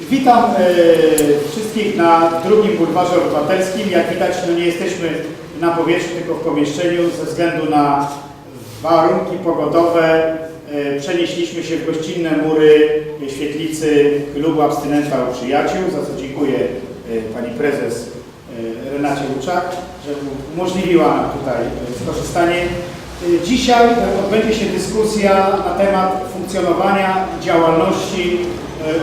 Witam e, wszystkich na drugim bulwarze obywatelskim. Jak widać, no nie jesteśmy na powierzchni, tylko w pomieszczeniu ze względu na warunki pogodowe. E, przenieśliśmy się w gościnne mury świetlicy klubu Abstynenta u Przyjaciół, za co dziękuję e, pani prezes e, Renacie Łuczak, że umożliwiła nam tutaj skorzystanie. Dzisiaj odbędzie się dyskusja na temat funkcjonowania działalności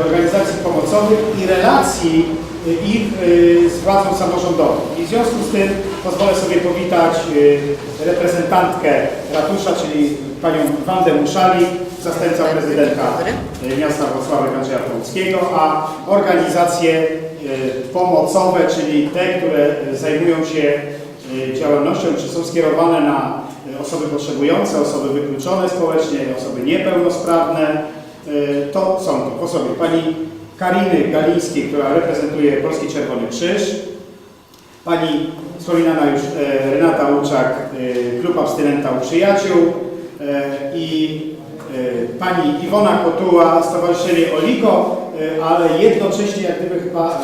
organizacji pomocowych i relacji e, ich e, z władzą samorządową. I w związku z tym pozwolę sobie powitać e, reprezentantkę ratusza, czyli panią Wandę Muszali, zastępca prezydenta e, miasta Wrocławia Andrzeja Połuckiego, a organizacje e, pomocowe, czyli te, które e, zajmują się e, działalnością, czy są skierowane na e, osoby potrzebujące, osoby wykluczone społecznie, osoby niepełnosprawne. E, To są to osoby pani Kariny Galińskiej, która reprezentuje Polski Czerwony Krzyż, pani wspominana już e, Renata Łuczak, e, Klub Abstynenta u Przyjaciół. I pani Iwona Kotuła, Stowarzyszenie Oligo, e, ale jednocześnie jak gdyby chyba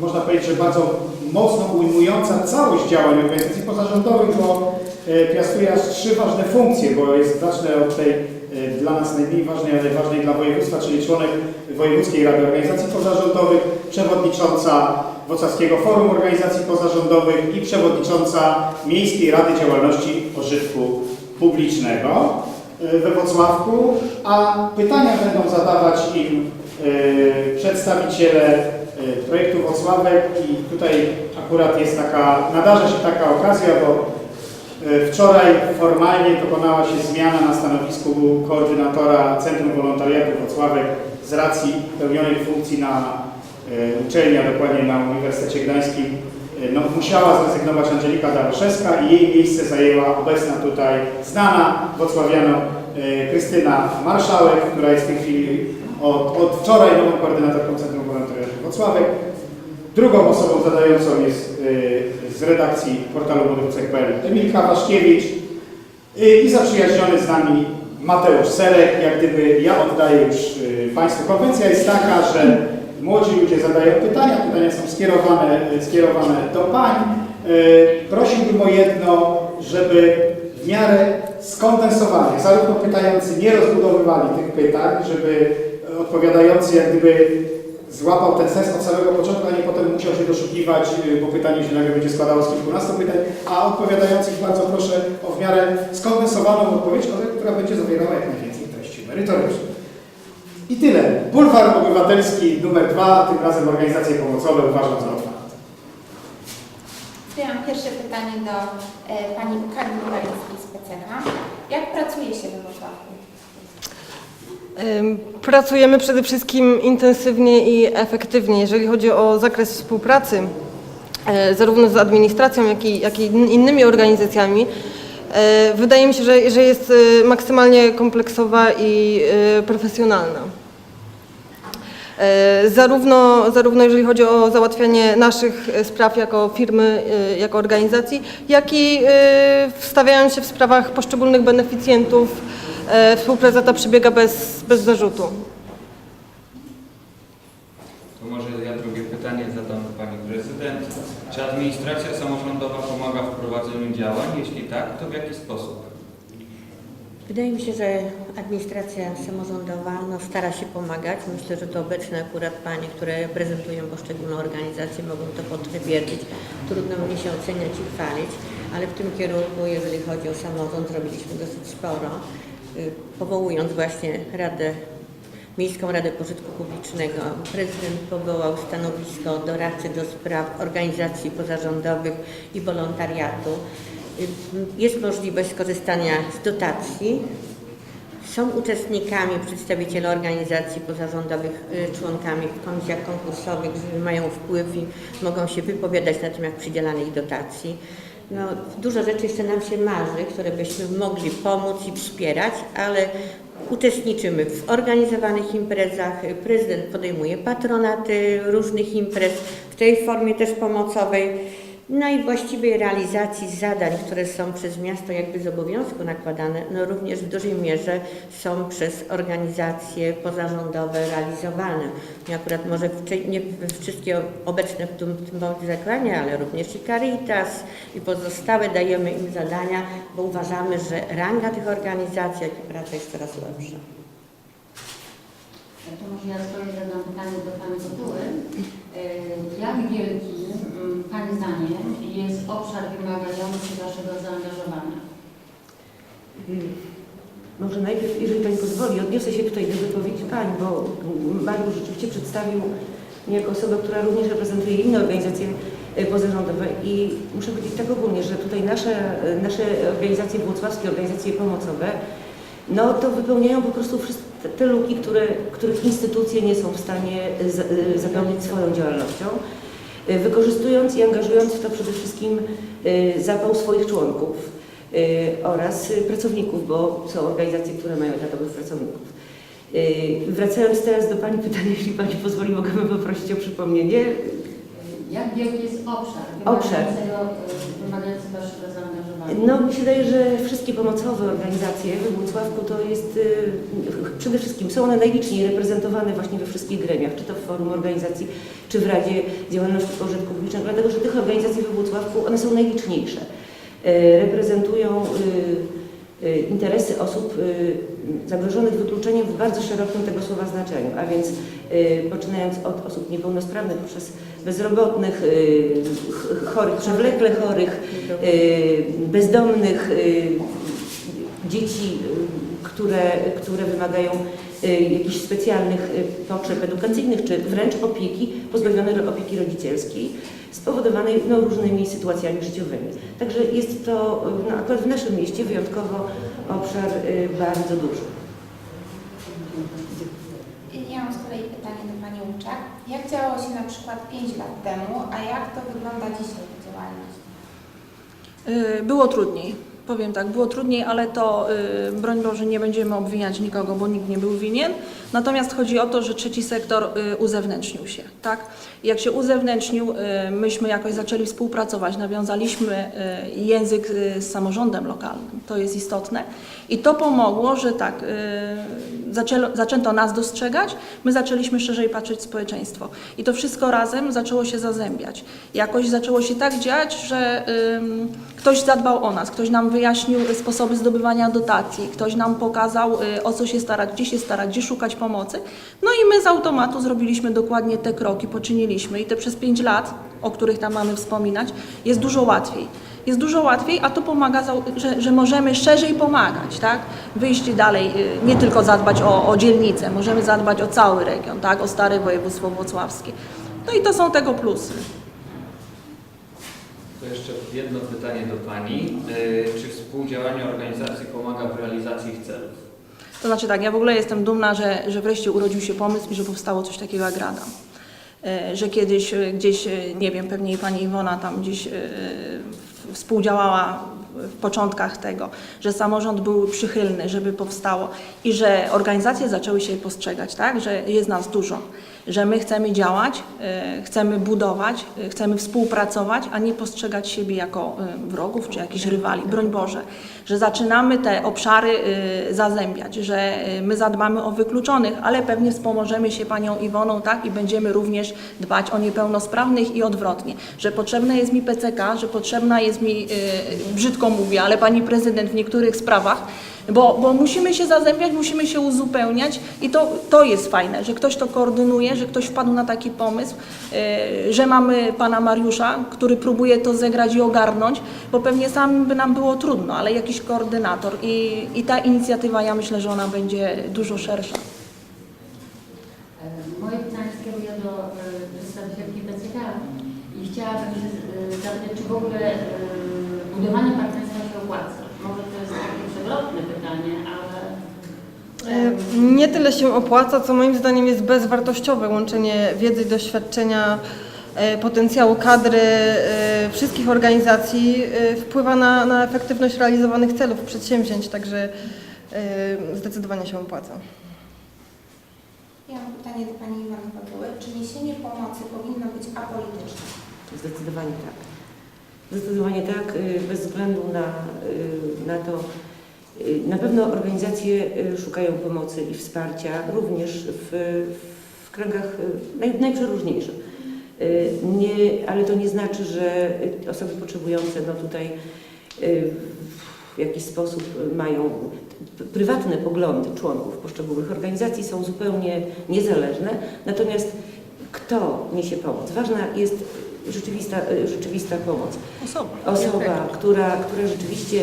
można powiedzieć, że bardzo mocno ujmująca całość działań organizacji pozarządowych, bo piastuje aż trzy ważne funkcje, bo jest, zacznę od tej dla nas najmniej ważnej, ale ważnej dla województwa, czyli członek Wojewódzkiej Rady Organizacji Pozarządowych, przewodnicząca Wrocławskiego Forum Organizacji Pozarządowych i przewodnicząca Miejskiej Rady Działalności Pożytku Publicznego e, we Wrocławku, a pytania będą zadawać im e, przedstawiciele e, projektu Wrocławek i tutaj akurat jest taka, nadarza się taka okazja, bo E, Wczoraj formalnie dokonała się zmiana na stanowisku koordynatora Centrum Wolontariatu Wrocławek z racji pełnionej funkcji na e, uczelni, a dokładnie na Uniwersytecie Gdańskim. E, No, musiała zrezygnować Angelika Daroszewska i jej miejsce zajęła obecna tutaj znana wrocławianom e, Krystyna Marszałek, która jest w tej chwili od, od wczoraj nową koordynatorką Centrum Wolontariatu Wrocławek. Drugą osobą zadającą jest y, z redakcji portalu młodych.pl Emilka Waszkiewicz y, i zaprzyjaźniony z nami Mateusz Serek. Jak gdyby ja oddaję już y, Państwu. Konwencja jest taka, że młodzi ludzie zadają pytania, pytania są skierowane, skierowane do pań. Prosiłbym o jedno, żeby w miarę skondensowanie, zarówno pytający nie rozbudowywali tych pytań, żeby odpowiadający jak gdyby złapał ten sens od samego początku, a nie potem musiał się doszukiwać, y, bo pytanie się nagle będzie składało z kilkunastu pytań, a odpowiadających bardzo proszę o w miarę skondensowaną odpowiedź, która będzie zawierała jak najwięcej treści merytorycznych. I tyle. Bulwar Obywatelski numer dwa, tym razem organizacje pomocowe uważam za otwarte. Ja mam pierwsze pytanie do e, pani Karli Galińskiej z PCH. Jak pracuje się we Wrocławiu? Pracujemy przede wszystkim intensywnie i efektywnie, jeżeli chodzi o zakres współpracy, e, zarówno z administracją, jak i, jak i in- innymi organizacjami. E, Wydaje mi się, że, że jest e, maksymalnie kompleksowa i profesjonalna. Zarówno, zarówno jeżeli chodzi o załatwianie naszych spraw jako firmy, jako organizacji, jak i wstawiając się w sprawach poszczególnych beneficjentów, współpraca ta przebiega bez, bez zarzutu. To może ja drugie pytanie zadam Pani Prezydent. Czy administracja samorządowa pomaga w prowadzeniu działań? Jeśli tak, to w jaki sposób? Wydaje mi się, że administracja samorządowa no, stara się pomagać. Myślę, że to obecne akurat panie, które reprezentują poszczególne organizacje mogą to potwierdzić. Trudno mnie się oceniać i chwalić, ale w tym kierunku, jeżeli chodzi o samorząd, zrobiliśmy dosyć sporo, powołując właśnie Radę Miejską Radę Pożytku Publicznego. Prezydent powołał stanowisko doradcy do spraw organizacji pozarządowych i wolontariatu. Y, Jest możliwość skorzystania z dotacji. Są uczestnikami, przedstawiciele organizacji pozarządowych, y, członkami w komisjach konkursowych, mają wpływ i mogą się wypowiadać na temat przydzielanych dotacji. No, dużo rzeczy jeszcze nam się marzy, które byśmy mogli pomóc i wspierać, ale uczestniczymy w organizowanych imprezach. Prezydent podejmuje patronaty różnych imprez w tej formie też pomocowej. No i właściwej realizacji zadań, które są przez miasto jakby z obowiązku nakładane, no również w dużej mierze są przez organizacje pozarządowe realizowane. Nie akurat może nie wszystkie obecne w tym, w tym ale również i Caritas i pozostałe dajemy im zadania, bo uważamy, że ranga tych organizacji, jak i praca jest coraz lepsza. To może ja kolei zadam pytanie do Pani Kotuły. E, Jak wielki mm, Pani zdaniem jest obszar wymagający Waszego zaangażowania? Może najpierw, jeżeli Pani pozwoli, odniosę się tutaj do wypowiedzi Pań, bo Mariusz rzeczywiście przedstawił mnie jako osobę, która również reprezentuje inne organizacje e, pozarządowe i muszę powiedzieć tak ogólnie, że tutaj nasze, e, nasze organizacje włocławskie, organizacje pomocowe, no to wypełniają po prostu wszystkie te luki, które, których instytucje nie są w stanie za- e, zapełnić swoją działalnością, e, wykorzystując i angażując w to przede wszystkim e, zapał swoich członków oraz pracowników, bo są organizacje, które mają etatowych pracowników. Wracając teraz do Pani pytania, jeśli Pani pozwoli, mogę poprosić o przypomnienie. Jak wielki jest obszar Obszar. e, wymagający Waszego? No mi się wydaje, że wszystkie pomocowe organizacje we Włocławku to jest y, przede wszystkim są one najliczniej reprezentowane właśnie we wszystkich gremiach, czy to w forum organizacji, czy w Radzie Działalności Pożytku Publicznego, dlatego że tych organizacji we Włocławku one są najliczniejsze. Y, Reprezentują y, interesy osób zagrożonych wykluczeniem w bardzo szerokim tego słowa znaczeniu, a więc poczynając od osób niepełnosprawnych przez bezrobotnych, y, ch- chorych, przewlekle chorych, y, bezdomnych, y, dzieci, y, które, które wymagają y, jakichś specjalnych y, potrzeb edukacyjnych, czy wręcz opieki, pozbawionej opieki rodzicielskiej, spowodowanej no, różnymi sytuacjami życiowymi. Także jest to y, no, akurat w naszym mieście wyjątkowo obszar y, bardzo duży. Ja mam z kolei pytanie Jak działało się na przykład 5 lat temu, a jak to wygląda dzisiaj ta działalność? Y, Było trudniej. Powiem tak, było trudniej, ale to y, broń Boże nie będziemy obwiniać nikogo, bo nikt nie był winien. Natomiast chodzi o to, że trzeci sektor y, uzewnętrznił się, tak? Jak się uzewnętrznił, y, myśmy jakoś zaczęli współpracować, nawiązaliśmy y, język z samorządem lokalnym. To jest istotne. I to pomogło, że tak, zaczęto nas dostrzegać, my zaczęliśmy szerzej patrzeć w społeczeństwo. I to wszystko razem zaczęło się zazębiać. Jakoś zaczęło się tak dziać, że ktoś zadbał o nas, ktoś nam wyjaśnił sposoby zdobywania dotacji, ktoś nam pokazał, o co się starać, gdzie się starać, gdzie szukać pomocy. No i my z automatu zrobiliśmy dokładnie te kroki, poczyniliśmy i te przez pięć lat, o których tam mamy wspominać, jest dużo łatwiej. Jest dużo łatwiej, a to pomaga, że, że możemy szerzej pomagać, tak? Wyjść dalej, y, nie tylko zadbać o, o dzielnicę, możemy zadbać o cały region, tak? O stare województwo włocławskie. No i to są tego plusy. To jeszcze jedno pytanie do Pani. Y, Czy współdziałanie organizacji pomaga w realizacji ich celów? To znaczy tak, ja w ogóle jestem dumna, że, że wreszcie urodził się pomysł i że powstało coś takiego jak Rada. E, Że kiedyś e, gdzieś, e, nie wiem, pewnie i pani Iwona tam gdzieś współdziałała w początkach tego, że samorząd był przychylny, żeby powstało i że organizacje zaczęły się postrzegać, tak, że jest nas dużo, że my chcemy działać, e, chcemy budować, e, chcemy współpracować, a nie postrzegać siebie jako e, wrogów czy jakichś rywali, broń Boże, że zaczynamy te obszary zazębiać, że my zadbamy o wykluczonych, ale pewnie wspomożemy się panią Iwoną, tak, i będziemy również dbać o niepełnosprawnych i odwrotnie, że potrzebne jest mi PCK, że potrzebna jest mi, brzydko mówię, ale pani prezydent w niektórych sprawach, bo, bo musimy się zazębiać, musimy się uzupełniać i to, to jest fajne, że ktoś to koordynuje, że ktoś wpadł na taki pomysł, e, że mamy pana Mariusza, który próbuje to zegrać i ogarnąć, bo pewnie sam by nam było trudno, ale jakiś koordynator i, i ta inicjatywa, ja myślę, że ona będzie dużo szersza. E, Moje pytanie skieruję do e, przedstawicielki PCK i chciałabym się zapytać, czy w ogóle budowanie partnerstwa się opłaca? Może to jest takie przewrotne pytanie, ale... E, Nie tyle się opłaca, co moim zdaniem jest bezwartościowe łączenie wiedzy i doświadczenia, e, potencjału kadry e, wszystkich organizacji wpływa na, na efektywność realizowanych celów, przedsięwzięć, także zdecydowanie się opłaca. Ja mam pytanie do Pani Iwony Kotuły. Czy niesienie pomocy powinno być apolityczne? Zdecydowanie tak. Zdecydowanie tak, y, bez względu na, y, na to, na pewno organizacje y, szukają pomocy i wsparcia również w, w kręgach y, naj, najprzeróżniejszych. Y, Nie, ale to nie znaczy, że y, osoby potrzebujące no tutaj y, w jakiś sposób mają prywatne poglądy członków poszczególnych organizacji są zupełnie niezależne, natomiast kto niesie pomoc? Ważna jest rzeczywista, rzeczywista pomoc. Osoba. Osoba, która, która rzeczywiście.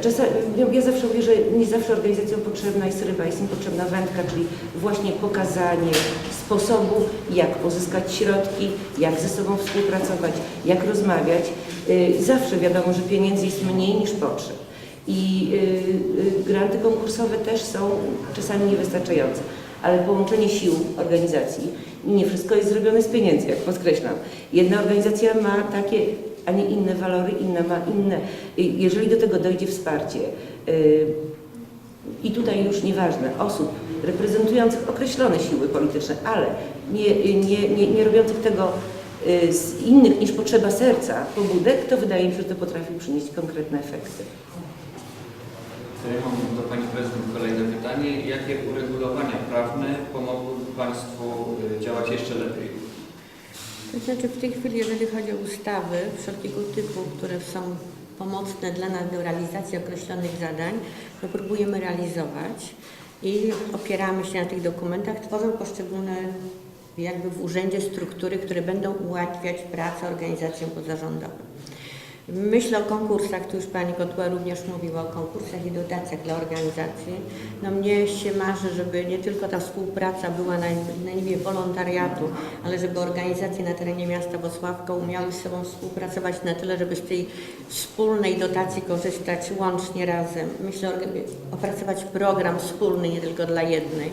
Czasem, ja- zawsze mówię, że nie zawsze organizacjom potrzebna jest ryba, jest im potrzebna wędka, czyli właśnie pokazanie sposobu, jak pozyskać środki, jak ze sobą współpracować, jak rozmawiać. Y, Zawsze wiadomo, że pieniędzy jest mniej niż potrzeb. I y, y, granty konkursowe też są czasami niewystarczające, ale połączenie sił organizacji nie wszystko jest zrobione z pieniędzy, jak podkreślam. Jedna organizacja ma takie, a nie inne walory, inna ma inne. Jeżeli do tego dojdzie wsparcie, y, i tutaj już nieważne, osób reprezentujących określone siły polityczne, ale nie, nie, nie, nie robiących tego y, z innych niż potrzeba serca pobudek, to wydaje mi się, że to potrafi przynieść konkretne efekty. Ja mam do Pani Prezydent kolejne pytanie. Jakie uregulowania prawne pomogłyby Państwu y, działać jeszcze lepiej? To znaczy w tej chwili, jeżeli chodzi o ustawy wszelkiego typu, które są pomocne dla nas do realizacji określonych zadań, to próbujemy realizować i opieramy się na tych dokumentach, tworzą poszczególne jakby w urzędzie struktury, które będą ułatwiać pracę organizacjom pozarządowym. Myślę o konkursach, tu już Pani Kotła również mówiła o konkursach i dotacjach dla organizacji. No mnie się marzy, żeby nie tylko ta współpraca była na, na niwie wolontariatu, ale żeby organizacje na terenie miasta Wosławka umiały z sobą współpracować na tyle, żeby z tej wspólnej dotacji korzystać łącznie razem. Myślę opracować program wspólny, nie tylko dla jednej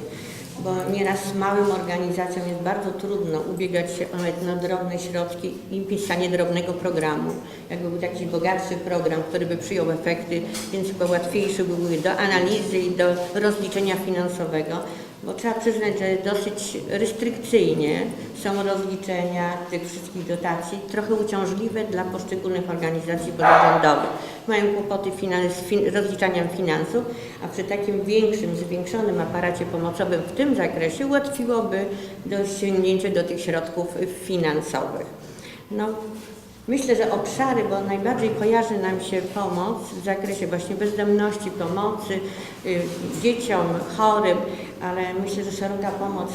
bo nieraz małym organizacjom jest bardzo trudno ubiegać się o na drobne środki i pisanie drobnego programu. Jakby był taki bogatszy program, który by przyjął efekty, więc chyba łatwiejsze by były do analizy i do rozliczenia finansowego, bo trzeba przyznać, że dosyć restrykcyjnie są rozliczenia tych wszystkich dotacji, trochę uciążliwe dla poszczególnych organizacji pozarządowych. Mają kłopoty finan- z fin- rozliczaniem finansów, a przy takim większym, zwiększonym aparacie pomocowym w tym zakresie ułatwiłoby dosięgnięcie do tych środków finansowych. No, Myślę, że obszary, bo najbardziej kojarzy nam się pomoc w zakresie właśnie bezdomności, pomocy y, dzieciom, chorym, ale myślę, że szeroka pomoc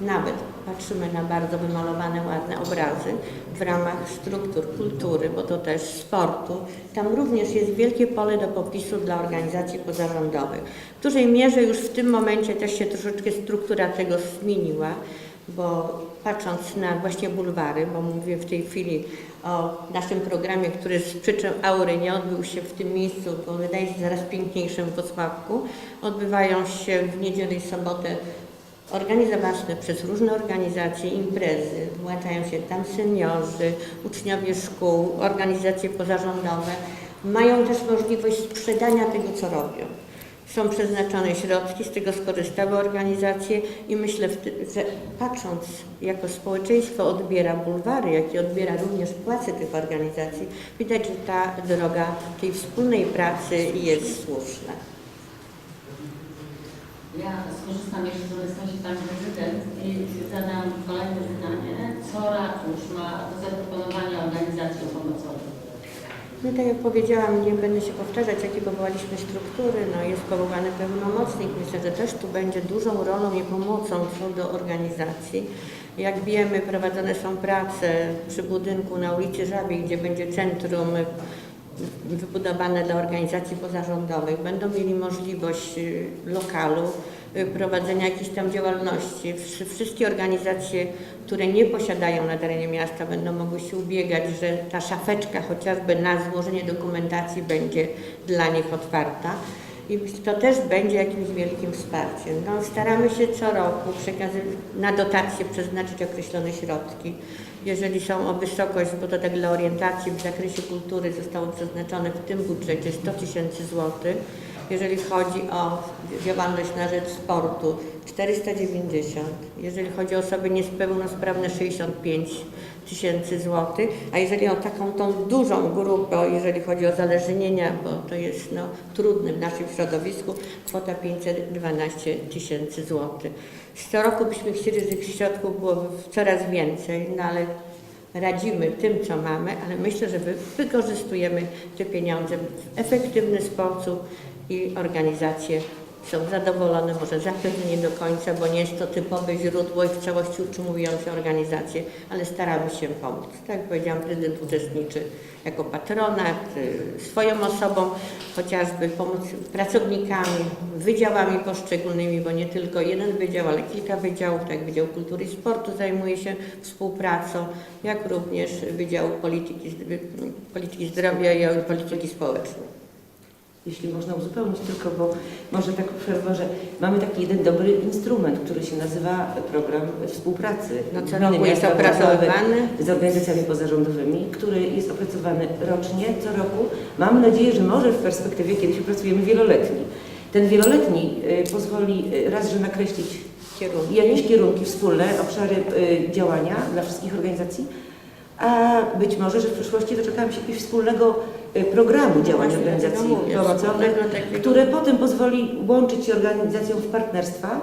nawet patrzymy na bardzo wymalowane, ładne obrazy w ramach struktur kultury, bo to też sportu. Tam również jest wielkie pole do popisu dla organizacji pozarządowych. W dużej mierze już w tym momencie też się troszeczkę struktura tego zmieniła bo patrząc na właśnie bulwary, bo mówię w tej chwili o naszym programie, który z przyczyn aury nie odbył się w tym miejscu, bo wydaje się zaraz piękniejszym w Wrocławku, odbywają się w niedzielę i sobotę organizowane przez różne organizacje imprezy, włączają się tam seniorzy, uczniowie szkół, organizacje pozarządowe, mają też możliwość sprzedania tego, co robią są przeznaczone środki, z tego skorzystały organizacje i myślę, że patrząc jako społeczeństwo odbiera bulwary, jak i odbiera również płace tych organizacji, widać, że ta droga tej wspólnej pracy jest słuszna. Ja skorzystam jeszcze z obecności Pani Prezydent i zadam kolejne pytanie. Co ratusz ma do zaproponowania pomocowym? No tak jak powiedziałam, nie będę się powtarzać, jakie powołaliśmy struktury. No, jest powołany pełnomocnik. Myślę, że też tu będzie dużą rolą i pomocą co do organizacji. Jak wiemy, prowadzone są prace przy budynku na ulicy Żabiej, gdzie będzie centrum wybudowane dla organizacji pozarządowych. Będą mieli możliwość y, lokalu, prowadzenia jakiejś tam działalności. Wszy- Wszystkie organizacje, które nie posiadają na terenie miasta, będą mogły się ubiegać, że ta szafeczka chociażby na złożenie dokumentacji będzie dla nich otwarta. I to też będzie jakimś wielkim wsparciem. No, staramy się co roku na dotacje przeznaczyć określone środki. Jeżeli są o wysokość, bo to tak dla orientacji w zakresie kultury zostało przeznaczone w tym budżecie 100 tysięcy złotych, Jeżeli chodzi o działalność na rzecz sportu 490, jeżeli chodzi o osoby niepełnosprawne 65 tysięcy złotych, a jeżeli o taką tą dużą grupę, jeżeli chodzi o zależnienia, bo to jest no, trudne w naszym środowisku, kwota 512 tysięcy złotych. Co roku byśmy chcieli, że tych środków było coraz więcej, no ale radzimy tym, co mamy, ale myślę, że wy- wykorzystujemy te pieniądze w efektywny sposób i organizacje są zadowolone, może zapewne nie do końca, bo nie jest to typowe źródło i w całości utrzymujące organizacje, ale staramy się pomóc. Tak jak powiedziałam, prezydent uczestniczy jako patronat, y, swoją osobą, chociażby pomóc pracownikami, wydziałami poszczególnymi, bo nie tylko jeden wydział, ale kilka wydziałów, tak jak Wydział Kultury i Sportu zajmuje się współpracą, jak również Wydział Polityki, Polityki Zdrowia i Polityki Społecznej. Jeśli można uzupełnić tylko, bo może tak przerwę, że mamy taki jeden dobry instrument, który się nazywa program współpracy. No co roku jest opracowywany. z organizacjami pozarządowymi, który jest opracowany rocznie, co roku. Mam nadzieję, że może w perspektywie kiedyś opracujemy wieloletni. Ten wieloletni y, pozwoli y, raz, że nakreślić Kierunki. jakieś kierunki wspólne, obszary y, działania dla wszystkich organizacji, a być może, że w przyszłości doczekamy się jakiegoś wspólnego programu działań organizacji mówię, pomocowych, które potem pozwoli łączyć się organizacjom w partnerstwa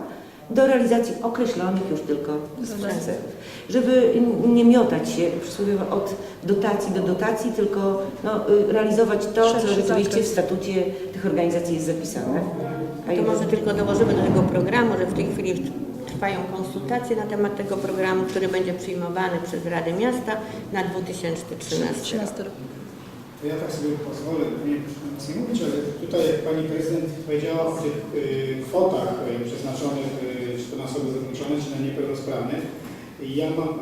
do realizacji określonych już tylko celów. Żeby nie miotać się przysłowiowo od dotacji do dotacji, tylko no, y, realizować to, co rzeczywiście w statucie tych organizacji jest zapisane. A To może tylko dołożymy do tego programu, że w tej chwili trwają konsultacje na temat tego programu, który będzie przyjmowany przez Radę Miasta na 2013 rok. 13 rok. To ja tak sobie pozwolę, nie nie mówić, ale tutaj jak Pani Prezydent powiedziała o tych y, kwotach y, przeznaczonych y, czy to na osoby wykluczone, czy na niepełnosprawnych, ja mam e,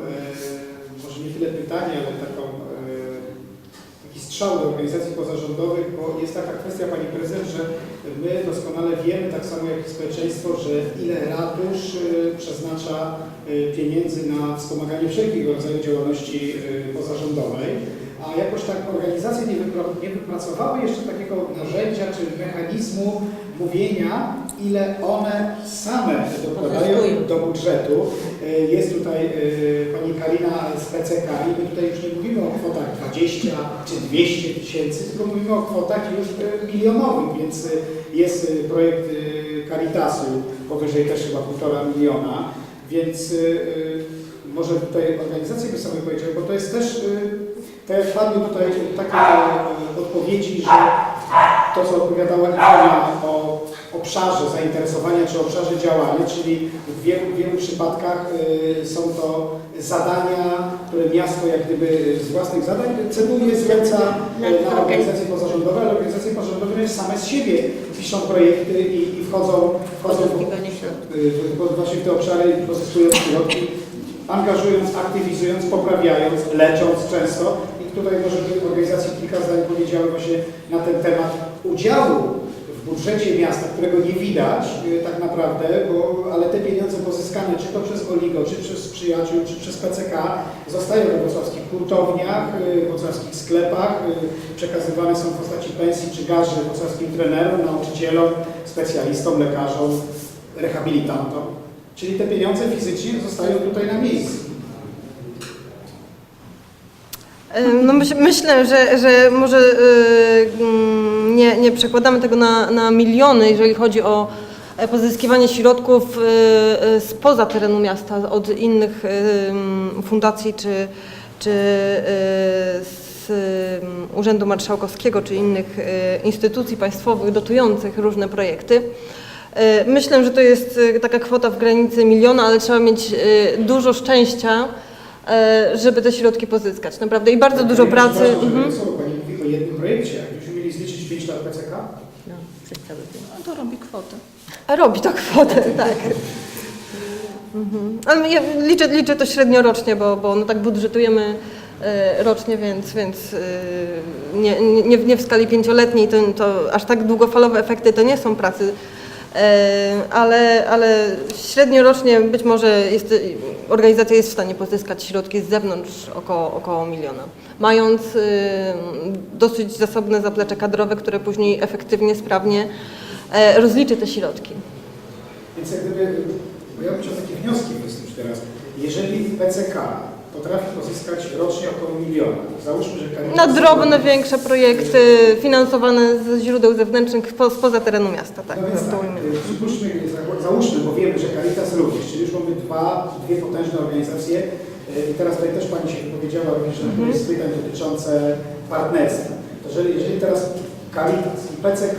może nie tyle pytanie, ale taką, e, taki strzał do organizacji pozarządowych, bo jest taka kwestia Pani Prezydent, że my doskonale wiemy, tak samo jak i społeczeństwo, że ile ratusz y, przeznacza y, pieniędzy na wspomaganie wszelkiego rodzaju działalności y, pozarządowej a jakoś tak organizacje nie, wypra- nie wypracowały jeszcze takiego narzędzia czy mechanizmu mówienia, ile one same dokładają do budżetu. E, Jest tutaj e, pani Karina z PCK i my tutaj już nie mówimy o kwotach 20 czy 200 tysięcy, tylko mówimy o kwotach już e, milionowych, więc jest projekt Caritasu powyżej też chyba półtora miliona, więc może tutaj organizacje by sobie powiedziały, bo to jest też e, tak jak padły tutaj takie e, odpowiedzi, że to, co opowiadała Iwona o obszarze zainteresowania czy obszarze działania, czyli w wielu, w wielu przypadkach e, są to zadania, które miasto jak gdyby z własnych zadań ceduje, zleca e, na organizacje pozarządowe, ale organizacje pozarządowe same z siebie piszą projekty i, i wchodzą, wchodzą w, właśnie w te obszary pozyskują środki, angażując, aktywizując, poprawiając, lecząc często. Tutaj może by organizacje kilka zdań powiedziały właśnie na ten temat udziału w budżecie miasta, którego nie widać y, tak naprawdę, bo, ale te pieniądze pozyskane czy to przez Oligo, czy przez przyjaciół, czy przez PCK zostają we wrocławskich hurtowniach, y, w wrocławskich sklepach, y, przekazywane są w postaci pensji czy garzy wrocławskim trenerom, nauczycielom, specjalistom, lekarzom, rehabilitantom. Czyli te pieniądze fizycznie zostają tutaj na miejscu. No myśl, myślę, że, że może y, mm, nie, nie przekładamy tego na, na miliony, jeżeli chodzi o e, pozyskiwanie środków y, y, spoza terenu miasta od innych y, mm, fundacji czy, czy y, z y, Urzędu Marszałkowskiego czy innych y, instytucji państwowych dotujących różne projekty. Y, Myślę, że to jest y, taka kwota w granicy miliona, ale trzeba mieć y, dużo szczęścia, żeby te środki pozyskać. Naprawdę i bardzo dużo pracy. Mhm. Pani mówi o jednym projekcie. Jakbyśmy mieli zliczyć 5 lat PCK, No, przez cały dzień. No to robi kwotę. A robi to kwotę, tak. Mhm. Ale ja liczę, liczę to średniorocznie, bo, bo no tak budżetujemy e, rocznie, więc, więc e, nie, nie, nie w skali pięcioletniej to, to aż tak długofalowe efekty to nie są pracy, e, ale, ale średniorocznie być może jest, organizacja jest w stanie pozyskać środki z zewnątrz około, około miliona, mając e, dosyć zasobne zaplecze kadrowe, które później efektywnie, sprawnie e, rozliczy te środki. Więc jak gdyby, bo ja bym chciał takie wnioski wysnuć teraz. Jeżeli PCK potrafi pozyskać rocznie około miliona, załóżmy, że Caritas... Na drobne, większe projekty finansowane ze źródeł zewnętrznych spo- spoza terenu miasta, tak. No więc tak, y, przypuśćmy, za- załóżmy, bo wiemy, że Caritas również, czyli już mamy dwa, dwie potężne organizacje y, i teraz tutaj też Pani się wypowiedziała również na któreś z pytań dotyczące partnerstwa. To jeżeli, jeżeli teraz Caritas i PCK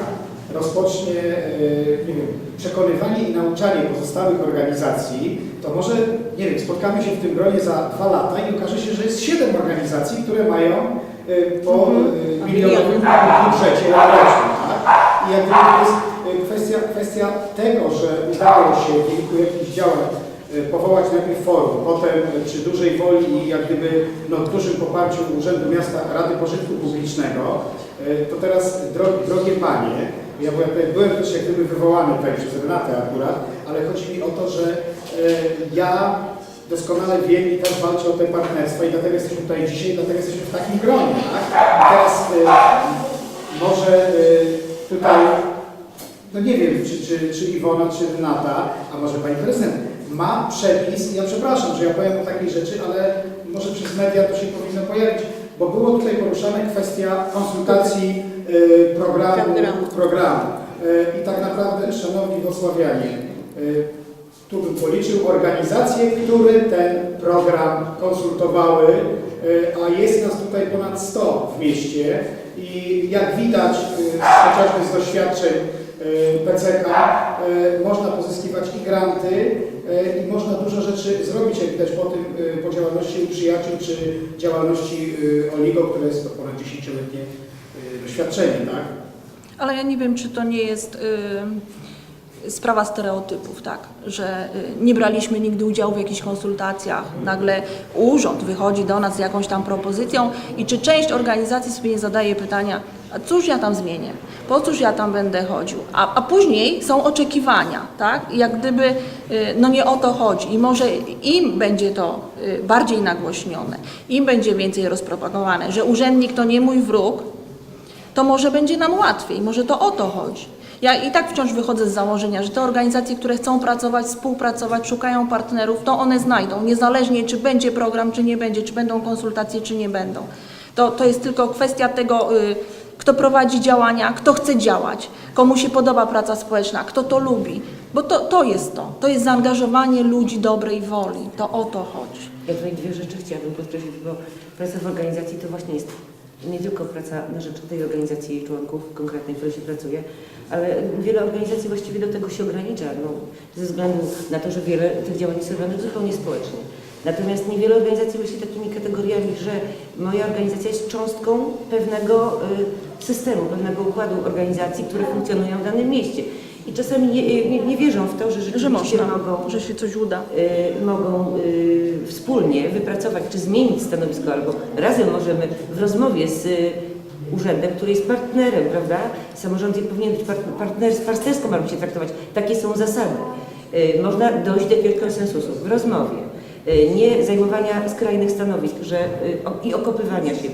rozpocznie, y, nie wiem, przekonywanie i nauczanie pozostałych organizacji, to może, nie wiem, spotkamy się w tym gronie za dwa lata i okaże się, że jest siedem organizacji, które mają y, po y, milionowym budżecie tak? I jak to jest kwestia, kwestia tego, że udało się w wyniku jakichś działań powołać najpierw forum, potem przy dużej woli i jak gdyby no, dużym poparciu Urzędu Miasta Rady Pożytku Publicznego, to teraz dro, drogie Panie, ja byłem, byłem też jak gdyby wywołany tutaj przez Renatę akurat, ale chodzi mi o to, że y, ja doskonale wiem i też walczę o te partnerstwa i dlatego jesteśmy tutaj dzisiaj, dlatego jesteśmy w takim gronie, tak? I teraz y, może y, tutaj, no nie wiem, czy, czy, czy Iwona, czy Renata, a może Pani Prezydent, ma przepis, ja przepraszam, że ja powiem o takiej rzeczy, ale może przez media to się powinno pojawić, bo było tutaj poruszane kwestia konsultacji y, programu, Programu. Y, I tak naprawdę, Szanowni Wrocławianie, y, tu bym policzył organizacje, które ten program konsultowały, y, a jest nas tutaj ponad 100 w mieście i jak widać y, chociażby z doświadczeń PCK y, można pozyskiwać i granty y, i można dużo rzeczy zrobić, jak widać po tym, y, po działalności przyjaciół czy działalności y, Oligo, które jest to ponad 10-letnie y, doświadczenie, tak? Ale ja nie wiem, czy to nie jest y, sprawa stereotypów, tak? Że y, nie braliśmy nigdy udziału w jakichś konsultacjach, nagle urząd wychodzi do nas z jakąś tam propozycją i czy część organizacji sobie nie zadaje pytania, a cóż ja tam zmienię? Po cóż ja tam będę chodził? A, a później są oczekiwania, tak? Jak gdyby, y, no nie o to chodzi. I może im będzie to y, bardziej nagłośnione, im będzie więcej rozpropagowane, że urzędnik to nie mój wróg, to może będzie nam łatwiej, może to o to chodzi. Ja i tak wciąż wychodzę z założenia, że te organizacje, które chcą pracować, współpracować, szukają partnerów, to one znajdą, niezależnie czy będzie program, czy nie będzie, czy będą konsultacje, czy nie będą. To, to jest tylko kwestia tego, y, kto prowadzi działania, kto chce działać, komu się podoba praca społeczna, kto to lubi. Bo to, to jest to, to jest zaangażowanie ludzi dobrej woli, to o to chodzi. Ja tutaj dwie rzeczy chciałabym podkreślić, bo praca w organizacji to właśnie jest nie tylko praca na rzecz tej organizacji i członków konkretnej, w której się pracuje, ale wiele organizacji właściwie do tego się ogranicza, no, ze względu na to, że wiele tych działań jest robione zupełnie społecznie. Natomiast niewiele organizacji myśli takimi kategoriami, że moja organizacja jest cząstką pewnego y, systemu, pewnego układu organizacji, które funkcjonują w danym mieście. I czasami nie, nie, nie wierzą w to, że Że rzeczywiście można, mogą że się coś uda. y, mogą y, wspólnie wypracować czy zmienić stanowisko, albo razem możemy w rozmowie z y, urzędem, który jest partnerem, prawda? Samorząd powinien być part, partner, partnerską albo się traktować. Takie są zasady. Y, można dojść do jakiegoś konsensusu w rozmowie. Y, nie zajmowania skrajnych stanowisk że, y, o, i okopywania się.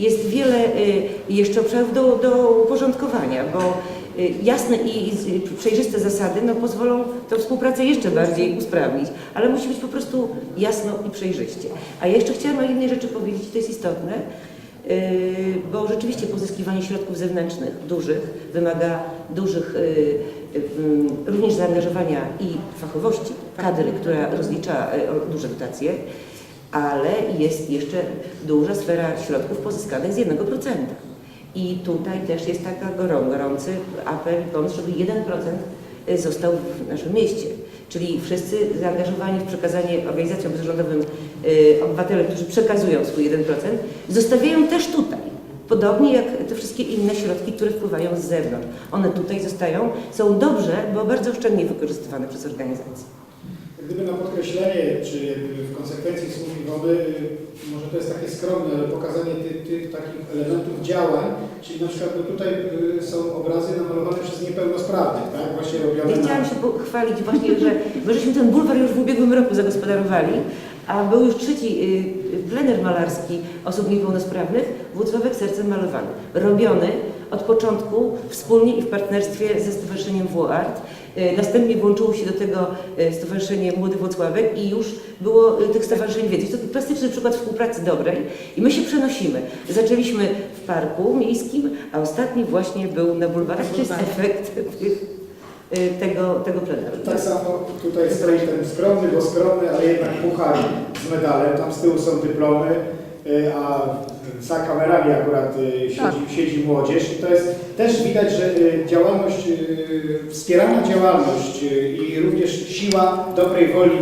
Jest wiele y, jeszcze obszarów do, do uporządkowania, bo y, jasne i z- przejrzyste zasady no, pozwolą tę współpracę jeszcze bardziej usprawnić, ale musi być po prostu jasno i przejrzyście. A ja jeszcze chciałam o jednej rzeczy powiedzieć, to jest istotne, bo rzeczywiście pozyskiwanie środków zewnętrznych, dużych, wymaga dużych, również zaangażowania i fachowości kadry, która rozlicza duże dotacje, ale jest jeszcze duża sfera środków pozyskanych z 1%. I tutaj też jest gorą, gorący apel pomysł, żeby 1% został w naszym mieście. Czyli wszyscy zaangażowani w przekazanie organizacjom pozarządowym y, którzy przekazują swój 1%, zostawiają też tutaj. Podobnie jak te wszystkie inne środki, które wpływają z zewnątrz. One tutaj zostają, są dobrze, bo bardzo oszczędnie wykorzystywane przez organizacje. Gdyby na podkreślenie, czy w konsekwencji słów Iwony, y, może to jest takie skromne, ale pokazanie tych, tych takich elementów działań, czyli na przykład no tutaj y, są obrazy namalowane przez niepełnosprawnych, tak? Właśnie robione Ja na... chciałam się pochwalić właśnie, że my żeśmy ten bulwar już w ubiegłym roku zagospodarowali, a był już trzeci y, plener malarski osób niepełnosprawnych, Włocławek Sercem Malowany. Robiony od początku wspólnie i w partnerstwie ze Stowarzyszeniem WOART. E, Następnie włączyło się do tego e, Stowarzyszenie Młody Włocławek i już było e, tych stowarzyszeń więcej. To plastyczny przykład współpracy dobrej i my się przenosimy. Zaczęliśmy w parku miejskim, a ostatni właśnie był na bulwarach, to jest efekt tych, tego, tego pleneru. Tak samo tutaj stoi ten skromny, bo skromny, ale jednak puchar z medalem. Tam z tyłu są dyplomy, y, a za kamerami akurat y, siedzi, siedzi młodzież. I to jest też widać, że y, działalność, y, wspierana działalność i również siła dobrej woli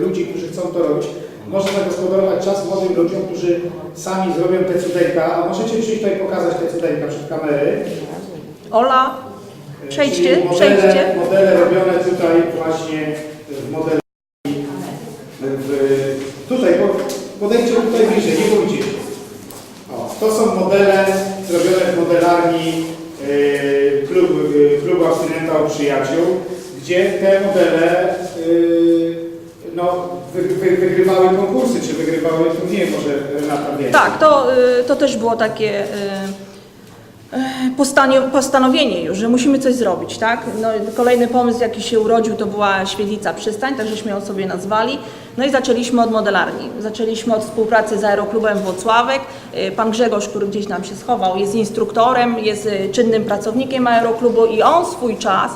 ludzi, którzy chcą to robić, może zagospodarować czas młodym ludziom, którzy sami zrobią te cudeńka. A możecie przyjść tutaj pokazać te cudeńka przed kamery. Ola, Przejdźcie, modele, przejdźcie. Modele robione tutaj właśnie w modelu. W, tutaj, po- podejdźcie tutaj bliżej, nie bójcie się. O, to modele zrobione w modelarni yy, klubu, yy, klubu abstynenta u przyjaciół, gdzie te modele yy, no, wy, wy, wygrywały konkursy, czy wygrywały turnieje, może Renata wie. Tak, to, y, to też było takie y, y, postanie- postanowienie już, że musimy coś zrobić, tak? No, kolejny pomysł, jaki się urodził, to była Świetlica Przystań, tak żeśmy ją sobie nazwali. No i zaczęliśmy od modelarni. Zaczęliśmy od współpracy z Aeroklubem Włocławek. Y, Pan Grzegorz, który gdzieś nam się schował, jest instruktorem, jest y, czynnym pracownikiem Aeroklubu i on swój czas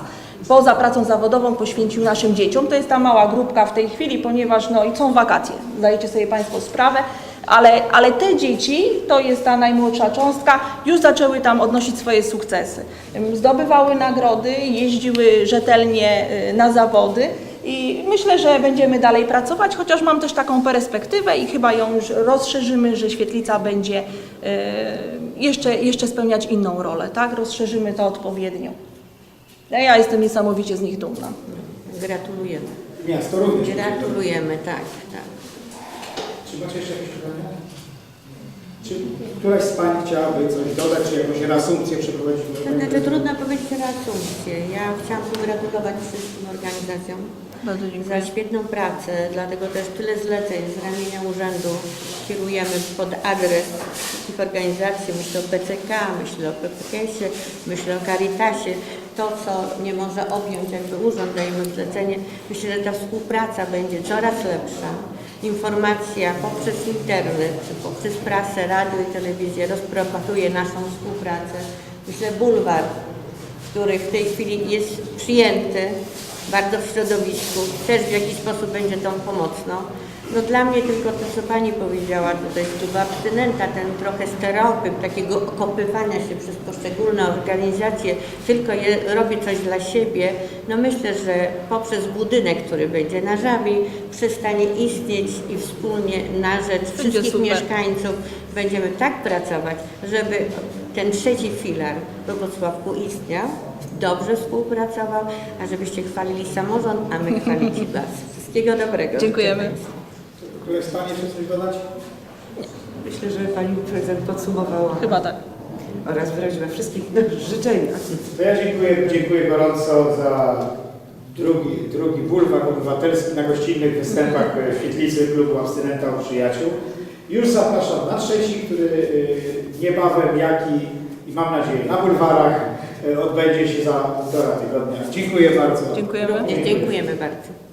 poza pracą zawodową poświęcił naszym dzieciom. To jest ta mała grupka w tej chwili, ponieważ no i są wakacje, zdajecie sobie Państwo sprawę, ale, ale te dzieci, to jest ta najmłodsza cząstka, już zaczęły tam odnosić swoje sukcesy. Zdobywały nagrody, jeździły rzetelnie y, na zawody i myślę, że będziemy dalej pracować, chociaż mam też taką perspektywę i chyba ją już rozszerzymy, że świetlica będzie y, jeszcze, jeszcze spełniać inną rolę, tak? Rozszerzymy to odpowiednio. Ja, ja jestem niesamowicie z nich dumna. Gratulujemy. Miasto również. Gratulujemy, tak, tak. Czy macie jeszcze jakieś pytania? Czy któraś z Pań chciałaby coś dodać, czy jakąś reasumpcję przeprowadzić? To znaczy trudno powiedzieć reasumpcję. Ja chciałam pogratulować wszystkim organizacjom Bardzo za świetną pracę, dlatego też tyle zleceń z ramienia urzędu kierujemy pod adres wszystkich organizacji. Myślę o PCK, myślę o PPKS-ie, myślę o Caritasie. To, co nie może objąć jakby urząd, dajemy zlecenie. Myślę, że ta współpraca będzie coraz lepsza. Informacja poprzez internet, poprzez prasę, radio i telewizję rozpropaguje naszą współpracę. Myślę, bulwar który w tej chwili jest przyjęty bardzo w środowisku, też w jakiś sposób będzie tą pomocną. No dla mnie tylko to, co Pani powiedziała tutaj z klubu abstynenta, ten trochę stereotyp takiego okopywania się przez poszczególne organizacje, tylko je, robię coś dla siebie, no myślę, że poprzez budynek, który będzie na Żabi, przestanie istnieć i wspólnie na rzecz wszystkich super. mieszkańców będziemy tak pracować, żeby ten trzeci filar we Wrocławku istniał, dobrze współpracował, a żebyście chwalili samorząd, a my chwalić Was. Wszystkiego dobrego. Dziękujemy. Któraś z Pani jeszcze coś dodać? Myślę, że Pani prezydent podsumowała Chyba tak. oraz wyraziła wszystkich życzenia. To ja dziękuję, dziękuję gorąco za drugi, drugi bulwar obywatelski na gościnnych występach w Świetlicy Klubu Abstynenta u Przyjaciół. Już zapraszam na trzeci, który y, niebawem, jak i, i mam nadzieję na bulwarach y, odbędzie się za półtora tygodnia. Dziękuję bardzo. Dziękujemy. Dziękujemy bardzo.